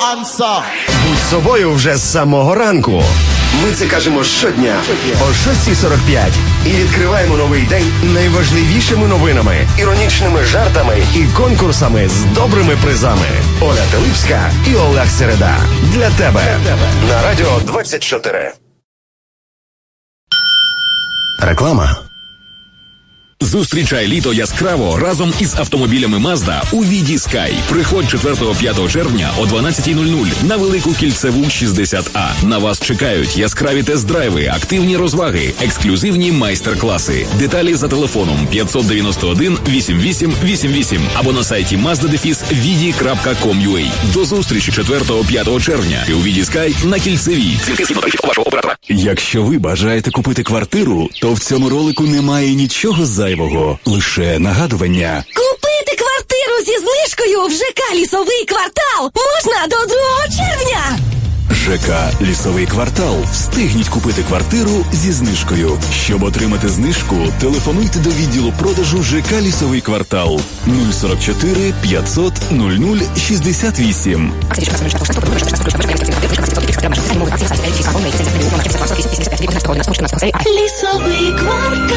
Ламса. Будь собою вже з самого ранку. Ми це кажемо щодня о 6.45 і відкриваємо новий день найважливішими новинами, іронічними жартами і конкурсами з добрими призами. Оля Телипська і Олег Середа. Для тебе на радіо 24. Реклама. Зустрічай літо яскраво разом із автомобілями Mazda у Віді Sky. Приходь 4-5 червня о 12.00 на велику кільцеву 60А. На вас чекають яскраві тест-драйви, активні розваги, ексклюзивні майстер-класи. Деталі за телефоном 591 8888 або на сайті mazdadefis.vidi.com.ua. До зустрічі 4-5 червня у Віді Sky на кільцевій. Вашого оператора. Якщо ви бажаєте купити квартиру, то в цьому ролику немає нічого зайвого, лише нагадування. Купити квартиру зі знижкою в ЖК Лісовий квартал можна до 2 червня. ЖК Лісовий квартал. Встигніть купити квартиру зі знижкою. Щоб отримати знижку, телефонуйте до відділу продажу ЖК Лісовий квартал 044 500 00 68. Лісовий квартал.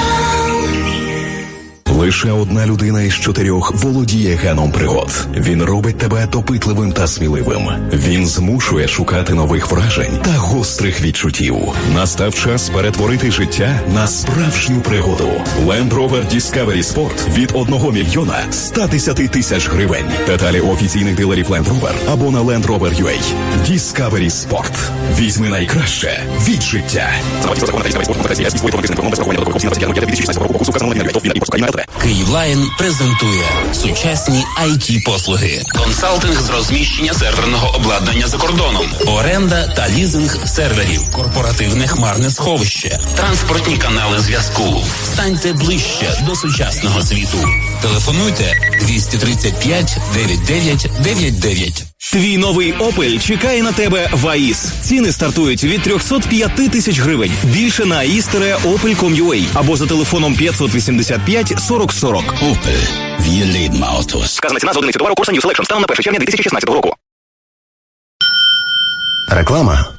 Лише одна людина із чотирьох володіє геном пригод. Він робить тебе допитливим та сміливим. Він змушує шукати нових вражень та гострих відчуттів. Настав час перетворити життя на справжню пригоду. Land Rover Discovery Sport від 1 мільйона 110 тисяч гривень. Деталі офіційних дилерів Land Rover або на Land Rover UA. Discovery Sport. Візьми найкраще від життя. Київлайн презентує сучасні it послуги, консалтинг з розміщення серверного обладнання за кордоном, оренда та лізинг серверів, корпоративне хмарне сховище, транспортні канали зв'язку. Станьте ближче до сучасного світу. Телефонуйте 235 99 99. Твій новий Opel чекає на тебе в АІС. Ціни стартують від 305 тисяч гривень. Більше на ais-opel.com.ua або за телефоном 585 40 40. Opel. Wir my Autos. Сказана ціна за одиницю товару Corsa New Selection станом на 1 червня 2016 року. Реклама.